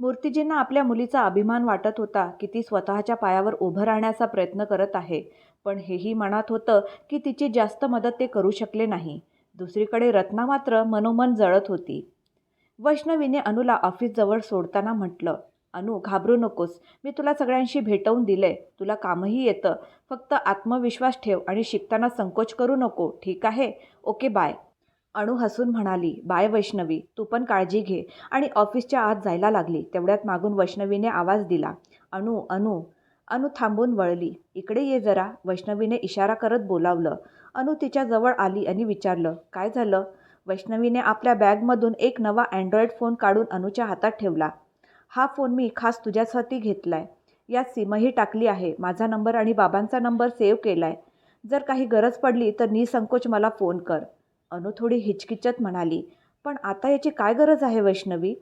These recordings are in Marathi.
मूर्तिजींना आपल्या मुलीचा अभिमान वाटत होता की ती स्वतःच्या पायावर उभं राहण्याचा प्रयत्न करत आहे. पण हेही मनात होतं की तिची जास्त मदत ते करू शकले नाही. दुसरीकडे रत्ना मात्र मनोमन जळत होती. वैष्णवीने अनुला ऑफिसजवळ सोडताना म्हटलं अनु घाबरू नकोस. मी तुला सगळ्यांशी भेटवून दिलंय. तुला कामही येतं. फक्त आत्मविश्वास ठेव आणि शिकताना संकोच करू नको. ठीक आहे? Okay bye. अणू हसून म्हणाली बाय वैष्णवी तू पण काळजी घे. आणि ऑफिसच्या आत जायला लागली. तेवढ्यात मागून वैष्णवीने आवाज दिला. अणू अणू. अणू थांबून वळली. इकडे ये जरा. वैष्णवीने इशारा करत बोलावलं. अनु तिच्या जवळ आली आणि विचारलं काय झालं? वैष्णवीने आपल्या बॅगमधून एक नवा अँड्रॉइड फोन काढून अणूच्या हातात ठेवला. हा फोन मी खास तुझ्यासाठी घेतला आहे यात सिमही टाकली आहे. माझा नंबर आणि बाबांचा नंबर सेव्ह आहे जर काही गरज पडली तर निसंकोच मला फोन कर. अनु थोडी हिचकिचत म्हणाली पण आता याची काय गरज आहे वैष्णवी?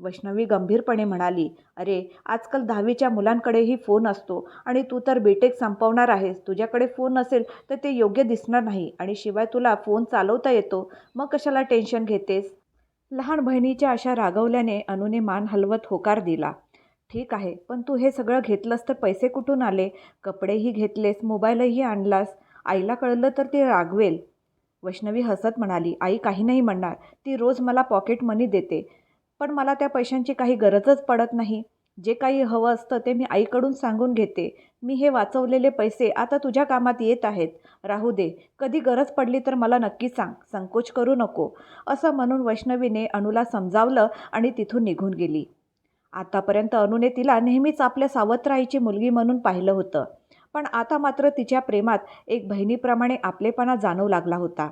वैष्णवी गंभीरपणे म्हणाली अरे आजकाल दहावीच्या मुलांकडेही फोन असतो आणि तू तर बीटेक संपवणार आहेस. तुझ्याकडे फोन नसेल तर ते योग्य दिसणार नाही आणि शिवाय तुला फोन चालवता येतो. मग कशाला टेन्शन घेतेस? लहान बहिणीच्या अशा रागवल्याने अनुने मान हलवत होकार दिला ठीक आहे पण तू हे सगळं घेतलंस तर पैसे कुठून आले? कपडेही घेतलेस मोबाईलही आणलास. आईला कळलं तर ती रागवेल. वैष्णवी हसत म्हणाली आई काही नाही म्हणणार. ती रोज मला पॉकेट मनी देते. पण मला त्या पैशांची काही गरजच पडत नाही. जे काही हवं असतं ते मी आईकडून सांगून घेते. मी हे वाचवलेले पैसे आता तुझ्या कामात येत आहेत. राहू दे. कधी गरज पडली तर मला नक्की सांग. संकोच करू नको. असं म्हणून वैष्णवीने अनुला समजावलं आणि तिथून निघून गेली. आतापर्यंत अनुने तिला नेहमीच आपल्या सावत्राईची मुलगी म्हणून पाहिलं होतं. पण आता मात्र तिच्या प्रेमात एक बहिणीप्रमाणे आपलेपणा जाणवू लागला होता.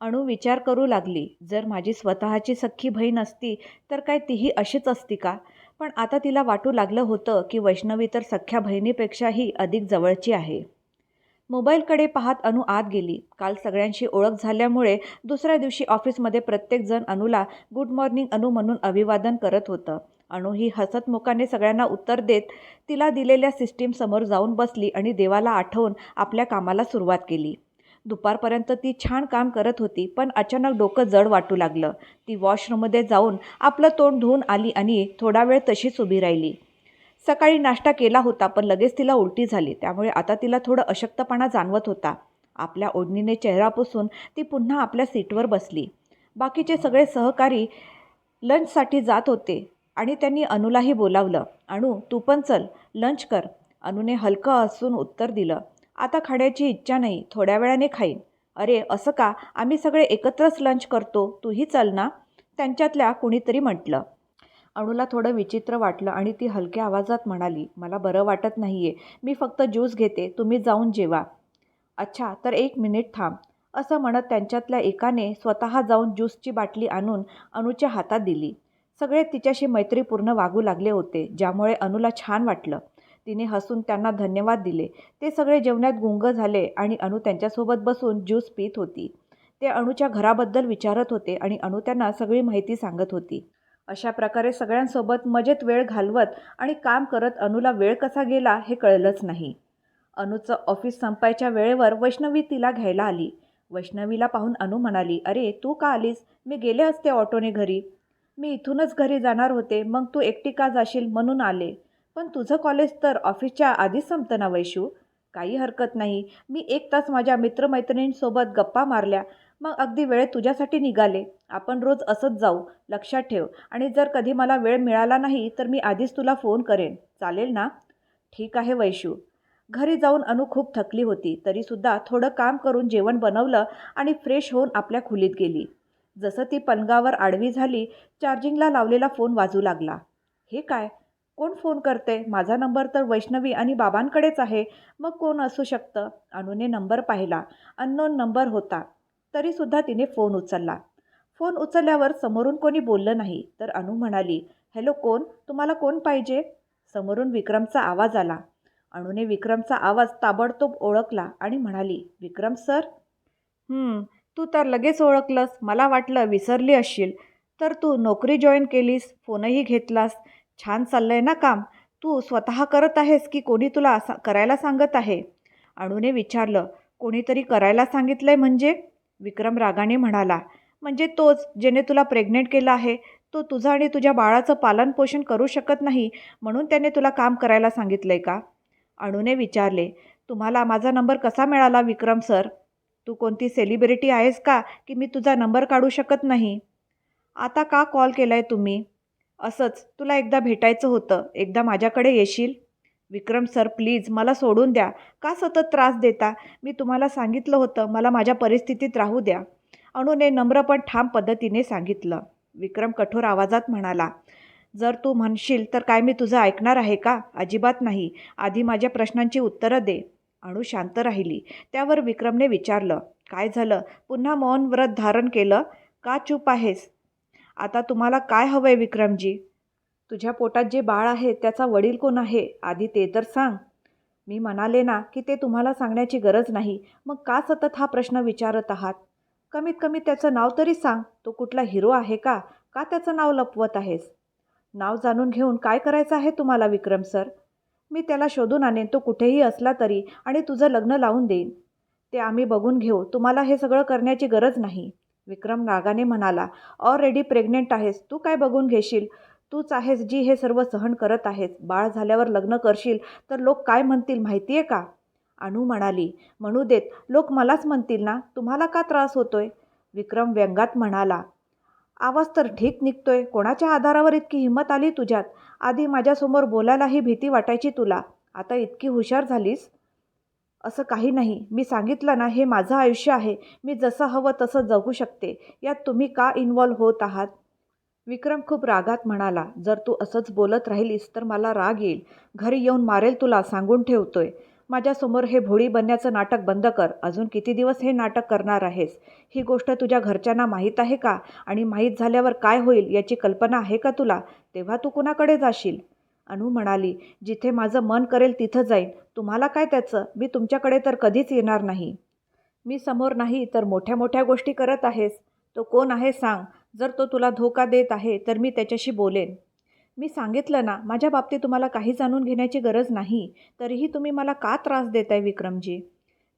अणू विचार करू लागली जर माझी स्वतःची सख्खी बहीण असती तर काय तीही अशीच असती का? पण आता तिला वाटू लागलं होतं की वैष्णवी तर सख्ख्या बहिणीपेक्षाही अधिक जवळची आहे. मोबाईलकडे पाहत अनु आत गेली. काल सगळ्यांशी ओळख झाल्यामुळे दुसऱ्या दिवशी ऑफिसमध्ये प्रत्येकजण अनुला गुड मॉर्निंग अनु म्हणून अभिवादन करत होतं. अणू ही हसतमुखाने सगळ्यांना उत्तर देत तिला दिलेल्या सिस्टीम समोर जाऊन बसली आणि देवाला आठवून आपल्या कामाला सुरुवात केली. दुपारपर्यंत ती छान काम करत होती पण अचानक डोकं जड वाटू लागलं. ती वॉशरूममध्ये जाऊन आपलं तोंड धुवून आली आणि थोडा वेळ तशीच उभी राहिली. सकाळी नाश्ता केला होता पण लगेच तिला उलटी झाली. त्यामुळे आता तिला थोडं अशक्तपणा जाणवत होता. आपल्या ओढणीने चेहरा पुसून ती पुन्हा आपल्या सीटवर बसली. बाकीचे सगळे सहकारी लंचसाठी जात होते. आणि त्यांनी अनुलाही बोलावलं. अणू तू पण चल. लंच कर. अनुने हलकं असून उत्तर दिलं. आता खाण्याची इच्छा नाही. थोड्या वेळाने खाईन. अरे असं का? आम्ही सगळे एकत्रच लंच करतो. तूही चल ना. त्यांच्यातल्या कुणीतरी म्हटलं. अणूला थोडं विचित्र वाटलं आणि ती हलक्या आवाजात म्हणाली मला बरं वाटत नाही आहे मी फक्त ज्यूस घेते. तुम्ही जाऊन जेवा. अच्छा तर एक मिनिट थांब. असं म्हणत त्यांच्यातल्या एकाने स्वतः जाऊन ज्यूसची बाटली आणून अणूच्या हातात दिली. सगळे तिच्याशी मैत्रीपूर्ण वागू लागले होते ज्यामुळे अनुला छान वाटलं. तिने हसून त्यांना धन्यवाद दिले. ते सगळे जेवणात गुंग झाले आणि अणू त्यांच्यासोबत बसून ज्यूस पीत होती. ते अणूच्या घराबद्दल विचारत होते आणि अणू त्यांना सगळी माहिती सांगत होती. अशा प्रकारे सगळ्यांसोबत मजेत वेळ घालवत आणि काम करत अनुला वेळ कसा गेला हे कळलंच नाही. अनुचं ऑफिस संपायच्या वेळेवर वैष्णवी तिला घ्यायला आली. वैष्णवीला पाहून अनु म्हणाली अरे तू का आलीस? मी गेले असते ऑटोने घरी. मी इथूनच घरी जाणार होते मग तू एकटी का जाशील म्हणून आले. पण तुझं कॉलेज तर ऑफिसच्या आधीच संपतं ना वैशू? काही हरकत नाही. मी एक तास माझ्या मित्रमैत्रिणींसोबत गप्पा मारल्या. मग अगदी वेळ तुझ्यासाठी निघाले. आपण रोज असंच जाऊ लक्षात ठेव. आणि जर कधी मला वेळ मिळाला नाही तर मी आधीच तुला फोन करेन. चालेल ना? ठीक आहे वैशू. घरी जाऊन अनु खूप थकली होती. तरीसुद्धा थोडं काम करून जेवण बनवलं आणि फ्रेश होऊन आपल्या खोलीत गेली. जसं ती पलंगावर आडवी झाली चार्जिंगला लावलेला फोन वाजू लागला. हे काय? कोण फोन करते? माझा नंबर तर वैष्णवी आणि बाबांकडेच आहे. मग कोण असू शकतं? अनुने नंबर पाहिला. अननोन नंबर होता. तरीसुद्धा तिने फोन उचलला. फोन उचलल्यावर समोरून कोणी बोललं नाही तर अनु म्हणाली हॅलो कोण? तुम्हाला कोण पाहिजे? समोरून विक्रमचा आवाज आला. अणूने विक्रमचा आवाज ताबडतोब ओळखला आणि म्हणाली विक्रम सर? तू तर लगेच ओळखलंस मला वाटलं विसरली असशील. तर तू नोकरी जॉईन केलीस फोनही घेतलास. छान चाललंय ना काम. तू स्वतः करत आहेस की कोणी तुला असा करायला सांगत आहे? अणूने विचारलं. कोणीतरी करायला सांगितलंय म्हणजे? विक्रम रागाने म्हणाला. म्हणजे तोच ज्याने तुला प्रेग्नेंट केलं आहे. तो तुझं आणि तुझ्या बाळाचं पालनपोषण करू शकत नाही म्हणून त्याने तुला काम करायला सांगितलं आहे का? अणूने विचारले. तुम्हाला माझा नंबर कसा मिळाला विक्रम सर? तू कोणती सेलिब्रिटी आहेस का की मी तुझा नंबर काढू शकत नाही? आता का कॉल केला आहे तुम्ही? असंच तुला एकदा भेटायचं होतं. एकदा माझ्याकडे येशील? विक्रम सर प्लीज मला सोडून द्या. का सतत त्रास देता? मी तुम्हाला सांगितलं होतं. मला माझ्या परिस्थितीत राहू द्या. अणूने नम्र पण ठाम पद्धतीने सांगितलं. विक्रम कठोर आवाजात म्हणाला जर तू म्हणशील तर काय मी तुझं ऐकणार आहे का? अजिबात नाही. आधी माझ्या प्रश्नांची उत्तरं दे. अणू शांत राहिली. त्यावर विक्रमने विचारलं काय झालं? पुन्हा मौन व्रत धारण केलं? का चूप आहेस? आता तुम्हाला काय हवं आहे विक्रमजी? तुझ्या पोटात जे बाळ आहे त्याचा वडील कोण आहे? आधी ते तर सांग. मी म्हणाले ना की ते तुम्हाला सांगण्याची गरज नाही. मग का सतत हा प्रश्न विचारत आहात? कमीत कमी त्याचं नाव तरी सांग. तो कुठला हिरो आहे का? का त्याचं नाव लपवत आहेस? नाव जाणून घेऊन काय करायचं आहे तुम्हाला विक्रम सर? मी त्याला शोधून आणेन तो कुठेही असला तरी आणि तुझं लग्न लावून देईन. ते आम्ही बघून घेऊ तुम्हाला हे सगळं करण्याची गरज नाही. विक्रम रागाने म्हणाला ऑलरेडी प्रेग्नेंट आहेस तू काय बघून घेशील? तूच आहेस जी हे सर्व सहन करत आहेस. बाळ झाल्यावर लग्न करशील तर लोक काय म्हणतील माहिती आहे का? अनु म्हणाली म्हणू देत लोक मलाच म्हणतील ना? तुम्हाला का त्रास होतोय? विक्रम व्यंगात म्हणाला आवाज तर ठीक निघतोय. कोणाच्या आधारावर इतकी हिंमत आली तुझ्यात? आधी माझ्यासमोर बोलायलाही भीती वाटायची तुला. आता इतकी हुशार झालीस? असं काही नाही. मी सांगितलं ना हे माझं आयुष्य आहे. मी जसं हवं तसं जगू शकते. यात तुम्ही का इन्वॉल्व्ह होत आहात? विक्रम खूप रागात म्हणाला जर तू असंच बोलत राहिलीस तर मला राग येईल. घरी येऊन मारेल तुला सांगून ठेवतोय. माझ्यासमोर हे भोळी बनण्याचं नाटक बंद कर. अजून किती दिवस हे नाटक करणार आहेस? ही गोष्ट तुझ्या घरच्यांना माहीत आहे का? आणि माहीत झाल्यावर काय होईल याची कल्पना आहे का तुला? तेव्हा तू कुणाकडे जाशील? अनु म्हणाली जिथे माझं मन करेल तिथं जाईन. तुम्हाला काय त्याचं? मी तुमच्याकडे तर कधीच येणार नाही. मी समोर नाही तर मोठ्या मोठ्या गोष्टी करत आहेस. तो कोण आहे सांग. जर तो तुला धोका देत आहे तर मी त्याच्याशी बोलेन. मी सांगितलं ना माझ्या बाबतीत तुम्हाला काही जाणून घेण्याची गरज नाही. तरीही तुम्ही मला का त्रास देत आहे विक्रमजी?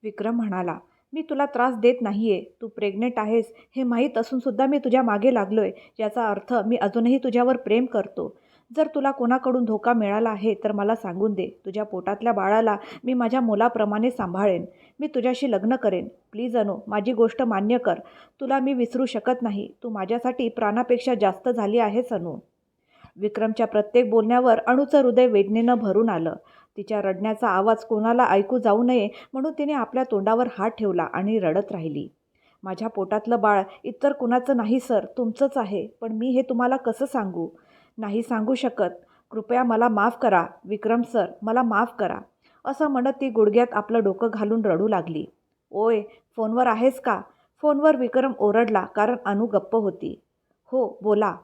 विक्रम म्हणाला मी तुला त्रास देत नाही आहे तू प्रेग्नेंट आहेस. हे माहीत असूनसुद्धा मी तुझ्या मागे लागलो आहे याचा अर्थ मी अजूनही तुझ्यावर प्रेम करतो. जर तुला कोणाकडून धोका मिळाला आहे तर मला सांगून दे. तुझ्या पोटातल्या बाळाला मी माझ्या मुलाप्रमाणे सांभाळेन. मी तुझ्याशी लग्न करेन. प्लीज अनु माझी गोष्ट मान्य कर. तुला मी विसरू शकत नाही. तू माझ्यासाठी प्राणापेक्षा जास्त झाली आहेस अनु. विक्रमच्या प्रत्येक बोलण्यावर अणूचं हृदय वेदनेनं भरून आलं. तिच्या रडण्याचा आवाज कोणाला ऐकू जाऊ नये म्हणून तिने आपल्या तोंडावर हात ठेवला आणि रडत राहिली. माझ्या पोटातलं बाळ इतर कुणाचं नाही सर. तुमचंच आहे. पण मी हे तुम्हाला कसं सांगू? नाही सांगू शकत. कृपया मला माफ करा. विक्रम सर मला माफ करा. असं म्हणत ती गुडघ्यात आपलं डोकं घालून रडू लागली. ओय फोनवर आहेस का? फोनवर विक्रम ओरडला कारण अनु गप्प होती. हो बोला.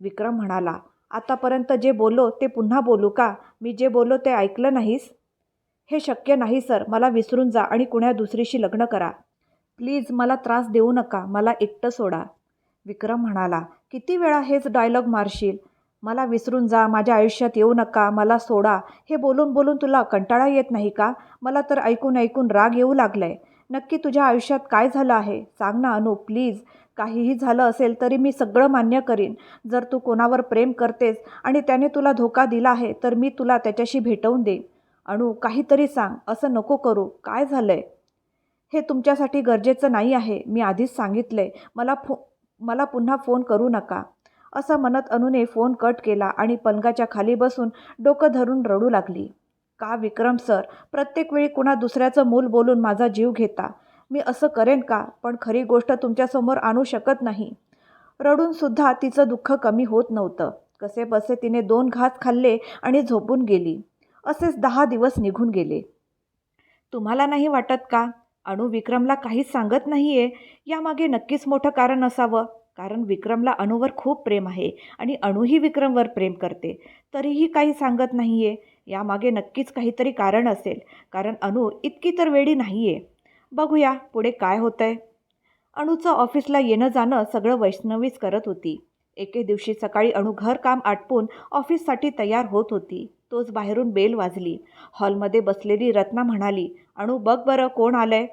विक्रम म्हणाला आतापर्यंत जे बोललो ते पुन्हा बोलू का? मी जे बोललो ते ऐकलं नाहीस? हे शक्य नाही सर. मला विसरून जा आणि कुण्या दुसरीशी लग्न करा. प्लीज मला त्रास देऊ नका. मला एकटं सोडा. विक्रम म्हणाला किती वेळा हेच डायलॉग मारशील? मला विसरून जा. माझ्या आयुष्यात येऊ नका. मला सोडा. हे बोलून बोलून तुला कंटाळा येत नाही का? मला तर ऐकून ऐकून राग येऊ लागलाय. नक्की तुझ्या आयुष्यात काय झालं आहे? सांग ना अनु. प्लीज. काहीही झालं असेल तरी मी सगळं मान्य करीन. जर तू कोणावर प्रेम करतेस आणि त्याने तुला धोका दिला आहे तर मी तुला त्याच्याशी भेटवून देईन. अणू काहीतरी सांग. असं नको करू. काय झालं आहे हे तुमच्यासाठी गरजेचं नाही आहे. मी आधीच सांगितलं आहे मला फो मला पुन्हा फोन करू नका. असं म्हणत अनुने फोन कट केला आणि पलंगाच्या खाली बसून डोकं धरून रडू लागली. का विक्रम सर? प्रत्येक वेळी कुणा दुसऱ्याचं मूल बोलून माझा जीव घेता. मी असं करेन का? पण खरी गोष्ट तुमच्यासमोर आणू शकत नाही. रडूनसुद्धा तिचं दुःख कमी होत नव्हतं. कसे बसे तिने दोन घास खाल्ले आणि झोपून गेली. असेच दहा दिवस निघून गेले. तुम्हाला नाही वाटत का? अणू विक्रमला काहीच सांगत नाही आहे यामागे नक्कीच मोठं कारण असावं. कारण विक्रमला अणूवर खूप प्रेम आहे आणि अणूही विक्रमवर प्रेम करते. तरीही काही सांगत नाही आहे यामागे नक्कीच काहीतरी कारण असेल. कारण अणू इतकी तर वेळी नाही आहे बघूया पुढे काय होतं आहे अणूचं ऑफिसला येणं जाणं सगळं वैष्णवीच करत होती. एके दिवशी सकाळी अणू घरकाम आटपून ऑफिससाठी तयार होत होती. तोच बाहेरून बेल वाजली. हॉलमध्ये बसलेली रत्ना म्हणाली अणू बघ बरं कोण आलंय.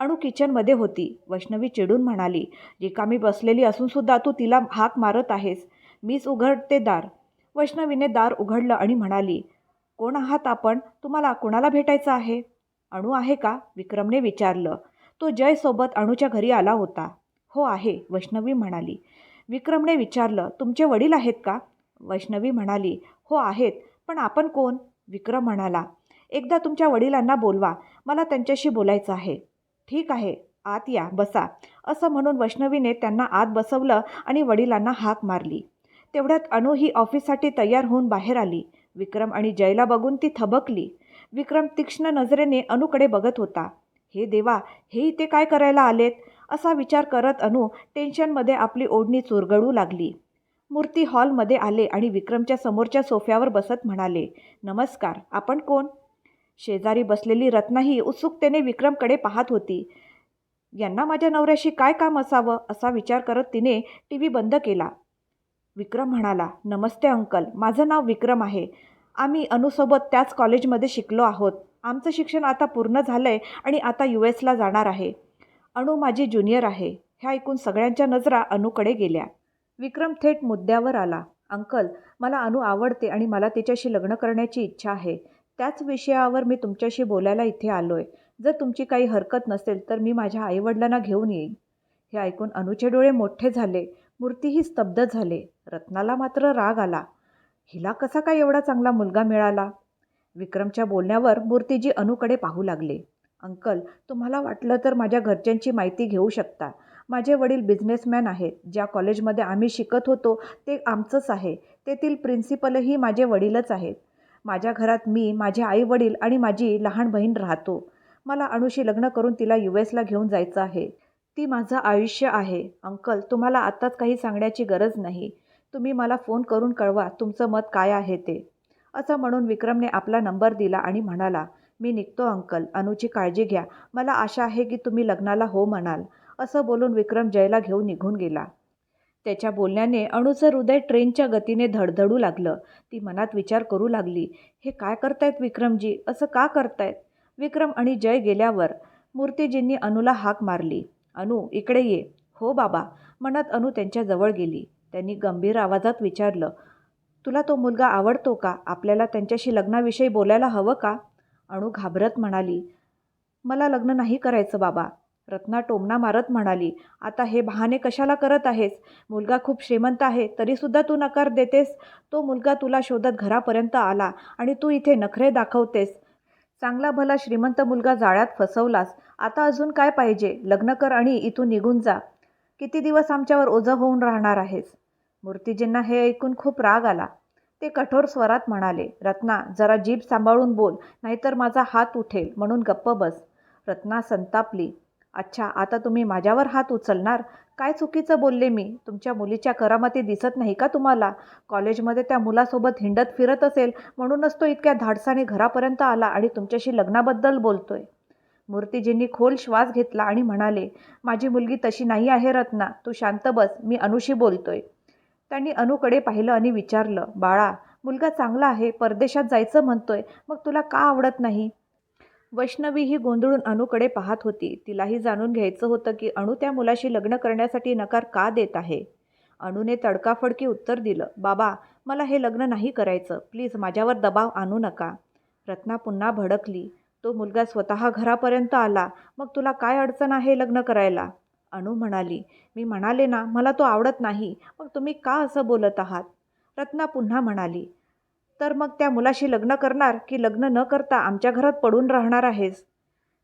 अणू किचनमध्ये होती. वैष्णवी चिडून म्हणाली रिकामी बसलेली असूनसुद्धा तू तिला हाक मारत आहेस. मीच उघडते दार. वैष्णवीने दार उघडलं आणि म्हणाली कोण आहात आपण? तुम्हाला कोणाला भेटायचं आहे? अणू आहे का? विक्रमने विचारलं. तो जयसोबत अणूच्या घरी आला होता. हो आहे वैष्णवी म्हणाली. विक्रमने विचारलं तुमचे वडील आहेत का? वैष्णवी म्हणाली हो आहेत पण आपण कोण? विक्रम म्हणाला एकदा तुमच्या वडिलांना बोलवा मला त्यांच्याशी बोलायचं आहे. ठीक आहे आत या बसा. असं म्हणून वैष्णवीने त्यांना आत बसवलं आणि वडिलांना हाक मारली. तेवढ्यात अनु ही ऑफिससाठी तयार होऊन बाहेर आली. विक्रम आणि जयला बघून ती थबकली. विक्रम तीक्ष्ण नजरेने अनुकडे बघत होता. हे देवा हे इथे काय करायला आलेत? असा विचार करत अनु टेन्शनमध्ये आपली ओढणी चुरगळू लागली. मूर्ती हॉलमध्ये आले आणि विक्रमच्या समोरच्या सोफ्यावर बसत म्हणाले नमस्कार आपण कोण? शेजारी बसलेली रत्नाही उत्सुकतेने विक्रमकडे पाहत होती. यांना माझ्या नवऱ्याशी काय काम असावं? असा विचार करत तिने टी व्ही बंद केला. विक्रम म्हणाला नमस्ते अंकल माझं नाव विक्रम आहे. आम्ही अनुसोबत त्याच कॉलेजमध्ये शिकलो आहोत. आमचं शिक्षण आता पूर्ण झालं आहे आणि आता यू एसला जाणार आहे. अणू माझी ज्युनियर आहे. ह्या ऐकून सगळ्यांच्या नजरा अणूकडे गेल्या. विक्रम थेट मुद्द्यावर आला. अंकल मला अनु आवडते आणि मला तिच्याशी लग्न करण्याची इच्छा आहे. त्याच विषयावर मी तुमच्याशी बोलायला इथे आलो आहे जर तुमची काही हरकत नसेल तर मी माझ्या आईवडिलांना घेऊन येईन. हे ऐकून अनुचे डोळे मोठे झाले. मूर्तीही स्तब्ध झाले. रत्नाला मात्र राग आला. हिला कसा काय एवढा चांगला मुलगा मिळाला? विक्रमच्या बोलण्यावर मूर्तीजी अनुकडे पाहू लागले. अंकल तुम्हाला वाटलं तर माझ्या घरच्यांची माहिती घेऊ शकता. माझे वडील बिझनेसमॅन आहेत. ज्या कॉलेजमध्ये आम्ही शिकत होतो ते आमचंच आहे. तेथील प्रिन्सिपलही माझे वडीलच आहेत. माझ्या घरात मी माझे आई वडील आणि माझी लहान बहीण राहतो. मला अणुशी लग्न करून तिला यू एसला घेऊन जायचं आहे. ती माझं आयुष्य आहे. अंकल तुम्हाला आत्ताच काही सांगण्याची गरज नाही. तुम्ही मला फोन करून कळवा तुमचं मत काय आहे ते. असं म्हणून विक्रमने आपला नंबर दिला आणि म्हणाला मी निघतो अंकल. अनुची काळजी घ्या. मला आशा आहे की तुम्ही लग्नाला हो म्हणाल. असं बोलून विक्रम जयला घेऊन निघून गेला. त्याच्या बोलण्याने अणूचं हृदय ट्रेनच्या गतीने धडधडू लागलं. ती मनात विचार करू लागली हे काय करतायत विक्रमजी? असं का करतायत? विक्रम आणि जय गेल्यावर मूर्तीजींनी अनुला हाक मारली अनु इकडे ये. हो बाबा. म्हणत अनु त्यांच्याजवळ गेली. त्यांनी गंभीर आवाजात विचारलं तुला तो मुलगा आवडतो का? आपल्याला त्यांच्याशी लग्नाविषयी बोलायला हवं का? अणू घाबरत म्हणाली मला लग्न नाही करायचं बाबा. रत्ना टोमणा मारत म्हणाली आता हे बहाणे कशाला करत आहेस? मुलगा खूप श्रीमंत आहे तरीसुद्धा तू नकार देतेस. तो मुलगा तुला शोधत घरापर्यंत आला आणि तू इथे नखरे दाखवतेस. चांगला भला श्रीमंत मुलगा जाळ्यात फसवलास. आता अजून काय पाहिजे? लग्न कर आणि इथून निघून जा. किती दिवस आमच्यावर ओझं होऊन राहणार आहेस? मूर्तीजींना हे ऐकून खूप राग आला. ते कठोर स्वरात म्हणाले रत्ना जरा जीभ सांभाळून बोल नाहीतर माझा हात उठेल म्हणून गप्प बस. रत्ना संतापली अच्छा आता तुम्ही माझ्यावर हात उचलणार? काय चुकीचं बोलले मी? तुमच्या मुलीच्या करामती दिसत नाही का तुम्हाला? कॉलेजमध्ये त्या मुलासोबत हिंडत फिरत असेल म्हणूनच तो इतक्या धाडसाने घरापर्यंत आला आणि तुमच्याशी लग्नाबद्दल बोलतोय. मूर्तीजींनी खोल श्वास घेतला आणि म्हणाले माझी मुलगी तशी नाही आहे रत्ना. तू शांत बस. मी अनुशी बोलतोय. त्यांनी अनुकडे पाहिलं आणि विचारलं बाळा मुलगा चांगला आहे. परदेशात जायचं म्हणतोय. मग तुला का आवडत नाही? वैष्णवी ही गोंधळून अणूकडे पाहत होती. तिलाही जाणून घ्यायचं होतं की अणू त्या मुलाशी लग्न करण्यासाठी नकार का देत आहे. अणूने तडकाफडकी उत्तर दिलं बाबा मला हे लग्न नाही करायचं. प्लीज माझ्यावर दबाव आणू नका. रत्ना पुन्हा भडकली. तो मुलगा स्वतः घरापर्यंत आला. मग तुला काय अडचण आहे लग्न करायला? अणू म्हणाली मी म्हणाले ना मला तो आवडत नाही. मग तुम्ही का असं बोलत आहात? रत्ना पुन्हा म्हणाली तर मग त्या मुलाशी लग्न करणार की लग्न न करता आमच्या घरात पडून राहणार आहेस?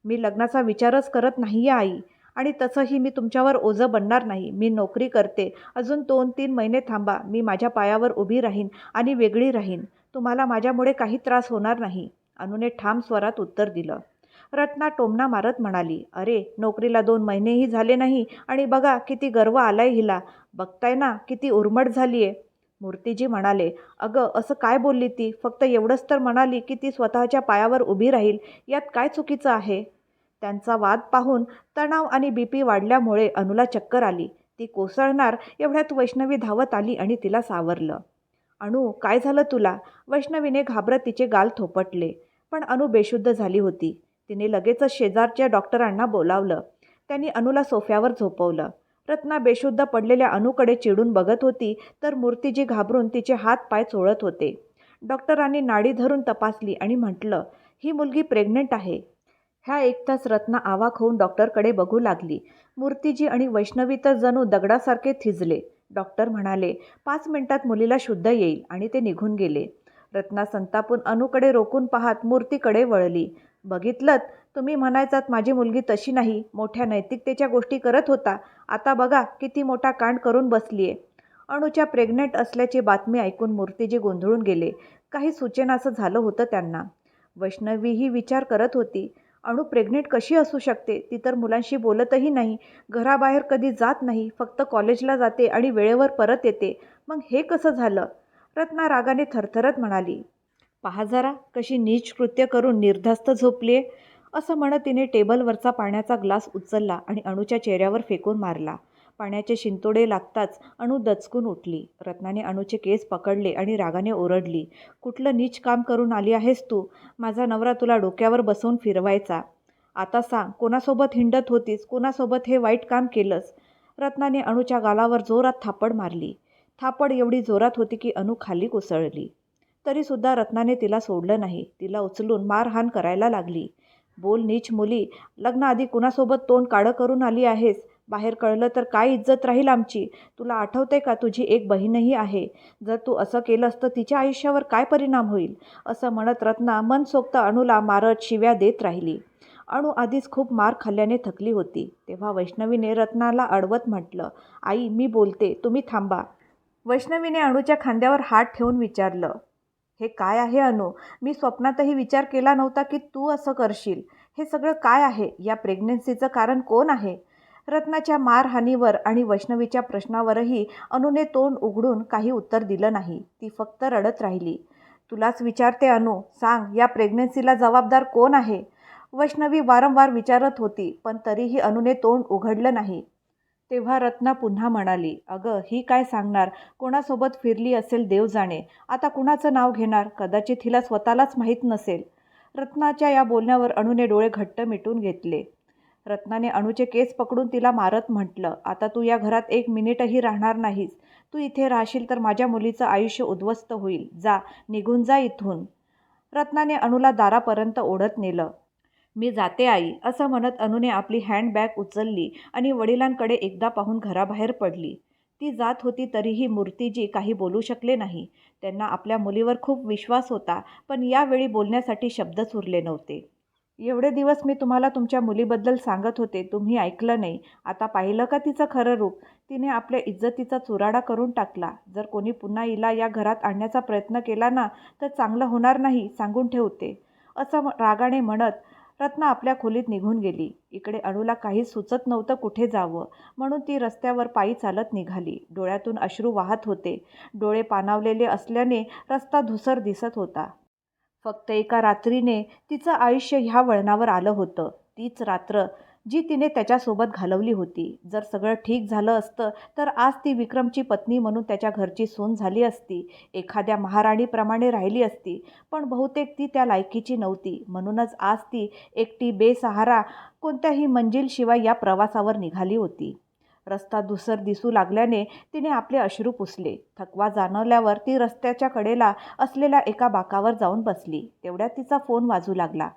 मी लग्नाचा विचारच करत नाही आहे आई. आणि तसंही मी तुमच्यावर ओझं बनणार नाही. मी नोकरी करते. अजून दोन तीन महिने थांबा. मी माझ्या पायावर उभी राहीन आणि वेगळी राहीन. तुम्हाला माझ्यामुळे काही त्रास होणार नाही. अनुने ठाम स्वरात उत्तर दिलं. रत्ना टोमना मारत म्हणाली अरे नोकरीला दोन महिनेही झाले नाही आणि बघा किती गर्व आलाय हिला. बघताय ना किती उर्मट झाली आहे मूर्तीजी म्हणाले अगं असं काय बोलली ती? फक्त एवढंच तर म्हणाली की ती स्वतःच्या पायावर उभी राहील. यात काय चुकीचं आहे? त्यांचा वाद पाहून तणाव आणि बी पी वाढल्यामुळे अनुला चक्कर आली. ती कोसळणार एवढ्यात वैष्णवी धावत आली आणि तिला सावरलं. अणू काय झालं तुला? वैष्णवीने घाबरत तिचे गाल थोपटले. पण अनु बेशुद्ध झाली होती. तिने लगेचच शेजारच्या डॉक्टरांना बोलावलं. त्यांनी अनुला सोफ्यावर झोपवलं. रत्ना बेशुद्ध पडलेल्या अनुकडे चिडून बघत होती तर मूर्तीजी घाबरून तिचे हात पाय चोळत होते. डॉक्टरांनी नाडी धरून तपासली आणि म्हटलं ही मुलगी प्रेग्नंट आहे. ह्या एकताच रत्ना आवाक होऊन डॉक्टरकडे बघू लागली. मूर्तीजी आणि वैष्णवी तर जणू दगडासारखे थिजले. डॉक्टर म्हणाले पाच मिनिटात मुलीला शुद्ध येईल. आणि ते निघून गेले. रत्ना संतापून अनुकडे रोखून पाहत मूर्तीकडे वळली. बघितलं तुम्ही म्हणायचात माझी मुलगी तशी नाही. मोठ्या नैतिकतेच्या गोष्टी करत होता. आता बघा किती मोठा कांड करून बसलीये. अणूच्या प्रेग्नेंट असल्याची बातमी ऐकून मूर्तीजी गोंधळून गेले. काही सूचनाचं झालं होतं त्यांना. वैष्णवी ही विचार करत होती. अणू प्रेग्नेंट कशी असू शकते? ती तर मुलांशी बोलतही नाही. घराबाहेर कधी जात नाही. फक्त कॉलेजला जाते आणि वेळेवर परत येते. मग हे कसं झालं? रत्ना रागाने थरथरत म्हणाली पहा जरा कशी नीच कृत्य करून निर्धास्त झोपलीये असं म्हणत तिने टेबलवरचा पाण्याचा ग्लास उचलला आणि अणूच्या चेहऱ्यावर फेकून मारला. पाण्याचे शिंतोडे लागताच अणू दचकून उठली. रत्नाने अणूचे केस पकडले आणि रागाने ओरडली कुठलं नीच काम करून आली आहेस तू? माझा नवरा तुला डोक्यावर बसवून फिरवायचा. आता सांग कोणासोबत हिंडत होतीस? कोणासोबत हे वाईट काम केलंस? रत्नाने अणूच्या गालावर जोरात थापड मारली. थापड एवढी जोरात होती की अणू खाली कोसळली. तरीसुद्धा रत्नाने तिला सोडलं नाही. तिला उचलून मारहाण करायला लागली. बोल नीच मुली लग्नाआधी कुणासोबत तोंड काळं करून आली आहेस? बाहेर कळलं तर काय इज्जत राहील आमची? तुला आठवते का तुझी एक बहीणही आहे? जर तू असं केलंस तर तिच्या आयुष्यावर काय परिणाम होईल? असं म्हणत रत्ना मनसोक्त अणूला मारत शिव्या देत राहिली. अणू आधीच खूप मार खाल्ल्याने थकली होती. तेव्हा वैष्णवीने रत्नाला अडवत म्हटलं आई मी बोलते. तुम्ही थांबा. वैष्णवीने अणूच्या खांद्यावर हात ठेवून विचारलं हे काय आहे अनु मी स्वप्नातही विचार केला नव्हता की तू असं करशील. हे सगळं काय आहे? या प्रेग्नेन्सीचं कारण कोण आहे? रत्नाच्या मारहाणीवर आणि वैष्णवीच्या प्रश्नावरही अनुने तोंड उघडून काही उत्तर दिलं नाही. ती फक्त रडत राहिली. तुलाच विचारते अनु सांग या प्रेग्नेन्सीला जबाबदार कोण आहे? वैष्णवी वारंवार विचारत होती पण तरीही अनुने तोंड उघडलं नाही. तेव्हा रत्ना पुन्हा म्हणाली अगं ही काय सांगणार? कोणासोबत फिरली असेल देव जाणे. आता कुणाचं नाव घेणार? कदाचित हिला स्वतःलाच माहीत नसेल. रत्नाच्या या बोलण्यावर अणूने डोळे घट्ट मिटून घेतले. रत्नाने अणूचे केस पकडून तिला मारत म्हटलं आता तू या घरात एक मिनिटही राहणार नाहीस. तू इथे राहशील तर माझ्या मुलीचं आयुष्य उद्ध्वस्त होईल. जा निघून जा इथून. रत्नाने अणूला दारापर्यंत ओढत नेलं. मी जाते आई असं म्हणत अनुने आपली हँडबॅग उचलली आणि वडिलांकडे एकदा पाहून घराबाहेर पडली. ती जात होती तरीही मूर्तीजी काही बोलू शकले नाही. त्यांना आपल्या मुलीवर खूप विश्वास होता पण यावेळी बोलण्यासाठी शब्दच उरले नव्हते. एवढे दिवस मी तुम्हाला तुमच्या मुलीबद्दल सांगत होते तुम्ही ऐकलं नाही. आता पाहिलं का तिचं खरं रूप? तिने आपल्या इज्जतीचा चुराडा करून टाकला. जर कोणी पुन्हा हिला या घरात आणण्याचा प्रयत्न केला ना तर चांगलं होणार नाही सांगून ठेवते. असं रागाने म्हणत रत्ना आपल्या खोलीत निघून गेली. इकडे अणूला काहीच सुचत नव्हतं कुठे जावं. म्हणून ती रस्त्यावर पायी चालत निघाली. डोळ्यातून अश्रू वाहत होते. डोळे पानावलेले असल्याने रस्ता धुसर दिसत होता. फक्त एका रात्रीने तिचं आयुष्य ह्या वळणावर आलं होतं. तीच रात्र जी तिने त्याच्यासोबत घालवली होती. जर सगळं ठीक झालं असतं तर आज ती विक्रमची पत्नी म्हणून त्याच्या घरची सून झाली असती. एखाद्या महाराणीप्रमाणे राहिली असती पण बहुतेक ती त्या लायकीची नव्हती. म्हणूनच आज ती एकटी बेसहारा कोणत्याही मंजिलशिवाय या प्रवासावर निघाली होती. रस्ता धुसर दिसू लागल्याने तिने आपले अश्रू पुसले. थकवा जाणवल्यावर ती रस्त्याच्या कडेला असलेल्या एका बाकावर जाऊन बसली. तेवढ्यात तिचा फोन वाजू लागला.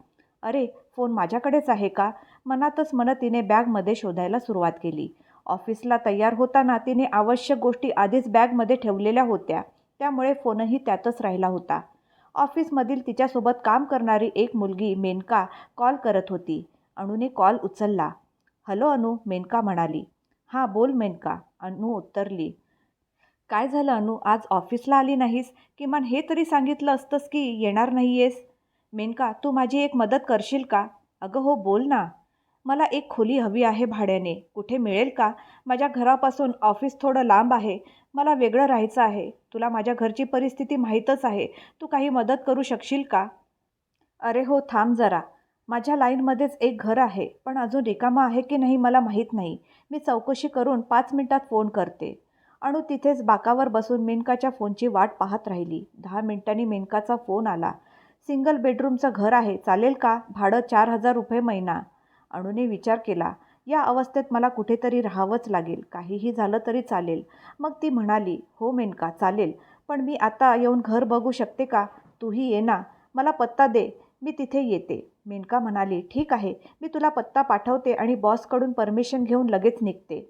अरे फोन माझ्याकडेच आहे का? मनातच म्हणत तिने बॅगमध्ये शोधायला सुरुवात केली. ऑफिसला तयार होताना तिने आवश्यक गोष्टी आधीच बॅगमध्ये ठेवलेल्या होत्या. त्यामुळे फोनही त्यातच राहिला होता. ऑफिसमधील तिच्यासोबत काम करणारी एक मुलगी मेनका कॉल करत होती. अणूने कॉल उचलला. हॅलो अनु मेनका म्हणाली. हां बोल मेनका. अनु उत्तरली. काय झालं अनु आज ऑफिसला आली नाहीस? किमान हे तरी सांगितलं असतंस की येणार नाही आहेस मेनका तू माझी एक मदत करशील का? अगं हो बोल ना. मला एक खोली हवी आहे भाड्याने. कुठे मिळेल का? माझ्या घरापासून ऑफिस थोडं लांब आहे. मला वेगळं राहायचं आहे. तुला माझ्या घरची परिस्थिती माहीतच आहे. तू काही मदत करू शकशील का? अरे हो थांब जरा. माझ्या लाईनमध्येच एक घर आहे पण अजून रिकामा आहे की नाही मला माहीत नाही. मी चौकशी करून पाच मिनिटात फोन करते. अणू तिथेच बाकावर बसून मेनकाच्या फोनची वाट पाहत राहिली. दहा मिनिटांनी मेनकाचा फोन आला. सिंगल बेडरूमचं घर आहे. चालेल का? भाडं चार हजार रुपये महिना. अणूने विचार केला या अवस्थेत मला कुठेतरी राहावंच लागेल काहीही झालं तरी चालेल. मग ती म्हणाली हो मेनका चालेल पण मी आता येऊन घर बघू शकते का? तूही ये ना मला पत्ता दे मी तिथे येते. मेनका म्हणाली ठीक आहे मी तुला पत्ता पाठवते आणि बॉसकडून परमिशन घेऊन लगेच निघते.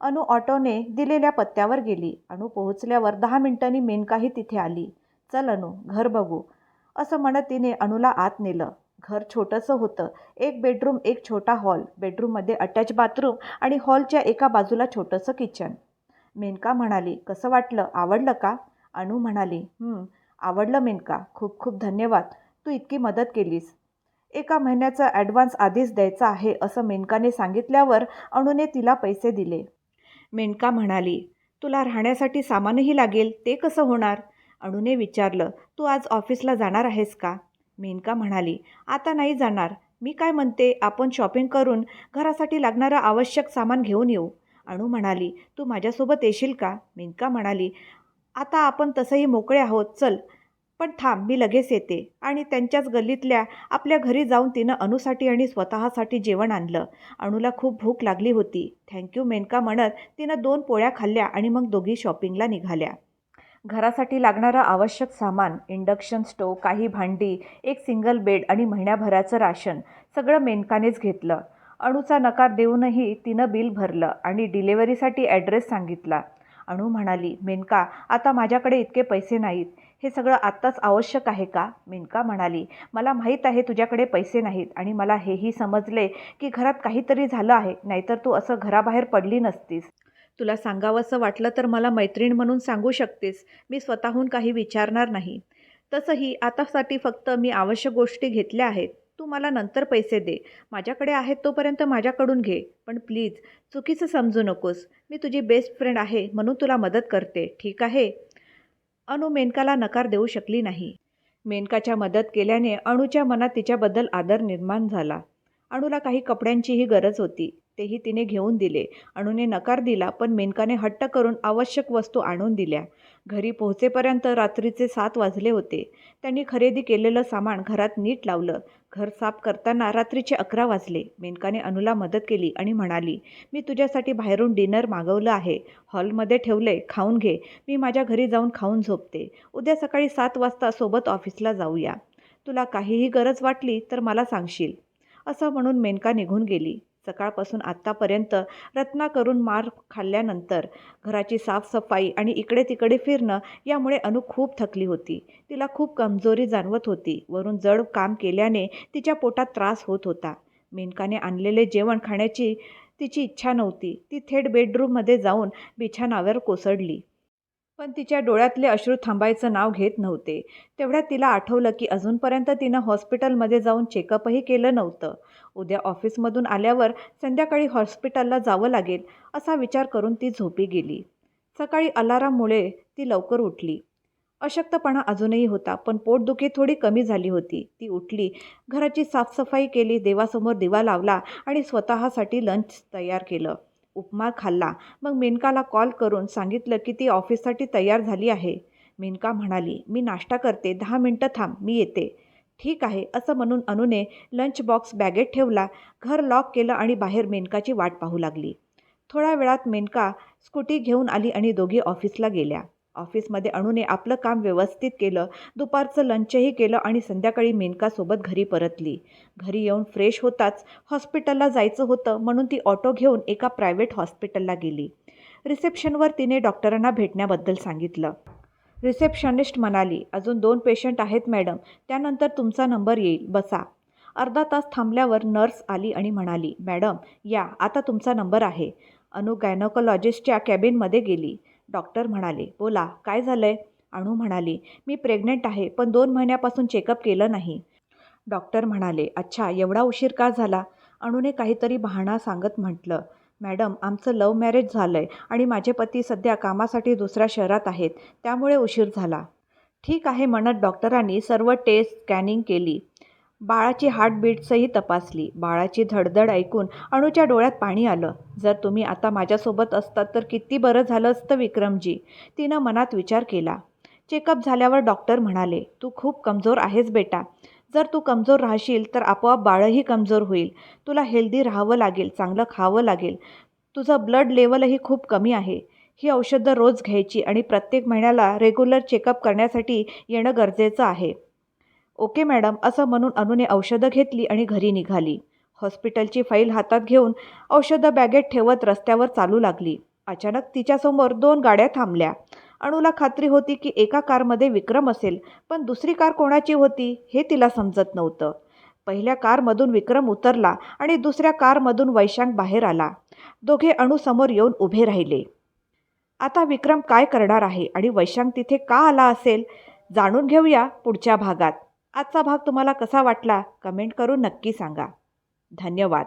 अनु ऑटोने दिलेल्या पत्त्यावर गेली. अनु पोहोचल्यावर दहा मिनिटांनी मेनकाही तिथे आली. चल अनु घर बघू असं म्हणत तिने अणूला आत नेलं. घर छोटंसं होतं. एक बेडरूम एक छोटा हॉल बेडरूममध्ये अटॅच बाथरूम आणि हॉलच्या एका बाजूला छोटंसं किचन मेनका म्हणाली कसं वाटलं? आवडलं का? अनु म्हणाली आवडलं मेनका. खूप खूप धन्यवाद. तू इतकी मदत केलीस. एका महिन्याचा ॲडव्हान्स आधीच द्यायचा आहे असं मेनकाने सांगितल्यावर अणूने तिला पैसे दिले. मेनका म्हणाली तुला राहण्यासाठी सामानही लागेल. ते कसं होणार? अणूने विचारलं तू आज ऑफिसला जाणार आहेस का? मेनका म्हणाली आता नाही जाणार. मी काय म्हणते आपण शॉपिंग करून घरासाठी लागणारं आवश्यक सामान घेऊन येऊ. अणू म्हणाली तू माझ्यासोबत येशील का? मेनका म्हणाली आता आपण तसंही मोकळे आहोत चल. पण थांब मी लगेच येते. आणि त्यांच्याच गल्लीतल्या आपल्या घरी जाऊन तिनं अणूसाठी आणि स्वतःसाठी जेवण आणलं. अणूला खूप भूक लागली होती. थँक्यू मेनका म्हणत तिनं दोन पोळ्या खाल्ल्या आणि मग दोघी शॉपिंगला निघाल्या. घरासाठी लागणारं आवश्यक सामान इंडक्शन स्टोव काही भांडी एक सिंगल बेड आणि महिन्याभराचं राशन सगळं मेनकानेच घेतलं. अणूचा नकार देऊनही तिनं बिल भरलं आणि डिलेवरीसाठी ॲड्रेस सांगितला. अणू म्हणाली मेनका आता माझ्याकडे इतके पैसे नाहीत. हे सगळं आत्ताच आवश्यक आहे का? मेनका म्हणाली मला माहीत आहे तुझ्याकडे पैसे नाहीत आणि मला हेही समजले की घरात काहीतरी झालं आहे नाहीतर तू असं घराबाहेर पडली नसतीस. तुला सांगावंसं वाटलं तर मला मैत्रीण म्हणून सांगू शकतेस. मी स्वतःहून काही विचारणार नाही. तसंही आतासाठी फक्त मी आवश्यक गोष्टी घेतल्या आहेत. तू मला नंतर पैसे दे. माझ्याकडे आहेत तोपर्यंत माझ्याकडून घे. पण प्लीज चुकीचं समजू नकोस. मी तुझी बेस्ट फ्रेंड आहे म्हणून तुला मदत करते. ठीक आहे? अनु मेनकाला नकार देऊ शकली नाही. मेनकाच्या मदत केल्याने अणूच्या मनात तिच्याबद्दल आदर निर्माण झाला. अणूला काही कपड्यांचीही गरज होती. तेही तिने घेऊन दिले. अणूने नकार दिला पण मेनकाने हट्ट करून आवश्यक वस्तू आणून दिल्या. घरी पोहोचेपर्यंत रात्रीचे सात वाजले होते. त्यांनी खरेदी केलेलं सामान घरात नीट लावलं. घर साफ करताना रात्रीचे अकरा वाजले. मेनकाने अनुला मदत केली आणि म्हणाली मी तुझ्यासाठी बाहेरून डिनर मागवलं आहे. हॉलमध्ये ठेवले खाऊन घे. मी माझ्या घरी जाऊन खाऊन झोपते. उद्या सकाळी सात वाजता सोबत ऑफिसला जाऊया. तुला काहीही गरज वाटली तर मला सांगशील. असं म्हणून मेनका निघून गेली. सकाळपासून आत्तापर्यंत रत्ना करून मार खाल्ल्यानंतर घराची साफसफाई आणि इकडे तिकडे फिरणं यामुळे अनु खूप थकली होती. तिला खूप कमजोरी जाणवत होती. वरून जड काम केल्याने तिच्या पोटात त्रास होत होता. मेनकाने आणलेले जेवण खाण्याची तिची इच्छा नव्हती. ती थेट बेडरूममध्ये जाऊन बिछाणावर कोसळली. पण तिच्या डोळ्यातले अश्रू थांबायचं नाव घेत नव्हते. तेवढ्यात तिला आठवलं की अजूनपर्यंत तिनं हॉस्पिटलमध्ये जाऊन चेकअपही केलं नव्हतं. उद्या ऑफिसमधून आल्यावर संध्याकाळी हॉस्पिटलला जावं लागेल असा विचार करून ती झोपी गेली. सकाळी अलाराममुळे ती लवकर उठली. अशक्तपणा अजूनही होता पण पोटदुखी थोडी कमी झाली होती. ती उठली घराची साफसफाई केली देवासमोर दिवा लावला आणि स्वतःसाठी लंच तयार केलं. उपमा खाल्ला. मग मेनकाला कॉल करून सांगितलं की ती ऑफिससाठी तयार झाली आहे. मेनका म्हणाली मी नाश्ता करते. दहा मिनटं थांब. मी येते. ठीक आहे. असं म्हणून अनुने लंच बॉक्स बॅगेत ठेवला. घर लॉक केलं आणि बाहेर मेनकाची वाट पाहू लागली. थोड्या वेळात मेनका स्कूटी घेऊन आली आणि दोघी ऑफिसला गेल्या. ऑफिसमध्ये अणूने आपलं काम व्यवस्थित केलं दुपारचं लंचही केलं आणि संध्याकाळी मेनकासोबत घरी परतली. घरी येऊन फ्रेश होताच हॉस्पिटलला जायचं होतं म्हणून ती ऑटो घेऊन एका प्रायव्हेट हॉस्पिटलला गेली. रिसेप्शनवर तिने डॉक्टरांना भेटण्याबद्दल सांगितलं. रिसेप्शनिस्ट म्हणाली अजून दोन पेशंट आहेत मॅडम त्यानंतर तुमचा नंबर येईल. बसा. अर्धा तास थांबल्यावर नर्स आली आणि म्हणाली मॅडम या आता तुमचा नंबर आहे. अनु गायनोकॉलॉजिस्टच्या कॅबिनमध्ये गेली. डॉक्टर म्हणाले बोला काय झालं आहे अणू म्हणाली मी प्रेग्नेंट आहे पण दोन महिन्यापासून चेकअप केलं नाही. डॉक्टर म्हणाले अच्छा एवढा उशीर का झाला? अणूने काहीतरी बहाणा सांगत म्हटलं मॅडम आमचं लव्ह मॅरेज झालं आहे आणि माझे पती सध्या कामासाठी दुसऱ्या शहरात आहेत त्यामुळे उशीर झाला. ठीक आहे म्हणत डॉक्टरांनी सर्व टेस्ट स्कॅनिंग केली. बाळाची हार्टबीटसही तपासली. बाळाची धडधड ऐकून अणूच्या डोळ्यात पाणी आलं. जर तुम्ही आता माझ्यासोबत असतात तर किती बरं झालं असतं विक्रमजी? तिनं मनात विचार केला. चेकअप झाल्यावर डॉक्टर म्हणाले तू खूप कमजोर आहेस बेटा. जर तू कमजोर राहशील तर आपोआप बाळही कमजोर होईल. तुला हेल्दी राहावं लागेल चांगलं खावं लागेल. तुझं ब्लड लेवलही खूप कमी आहे. ही औषधं रोज घ्यायची आणि प्रत्येक महिन्याला रेग्युलर चेकअप करण्यासाठी येणं गरजेचं आहे. ओके मॅडम असं म्हणून अनुने औषधं घेतली आणि घरी निघाली. हॉस्पिटलची फाईल हातात घेऊन औषधं बॅगेत ठेवत रस्त्यावर चालू लागली. अचानक तिच्यासमोर दोन गाड्या थांबल्या. अणूला खात्री होती की एका कारमध्ये विक्रम असेल पण दुसरी कार कोणाची होती हे तिला समजत नव्हतं. पहिल्या कारमधून विक्रम उतरला आणि दुसऱ्या कारमधून वैशांक बाहेर आला. दोघे अणूसमोर येऊन उभे राहिले. आता विक्रम काय करणार आहे आणि वैशांक तिथे का आला असेल जाणून घेऊया पुढच्या भागात. आजचा भाग तुम्हाला कसा वाटला कमेंट करून नक्की सांगा. धन्यवाद.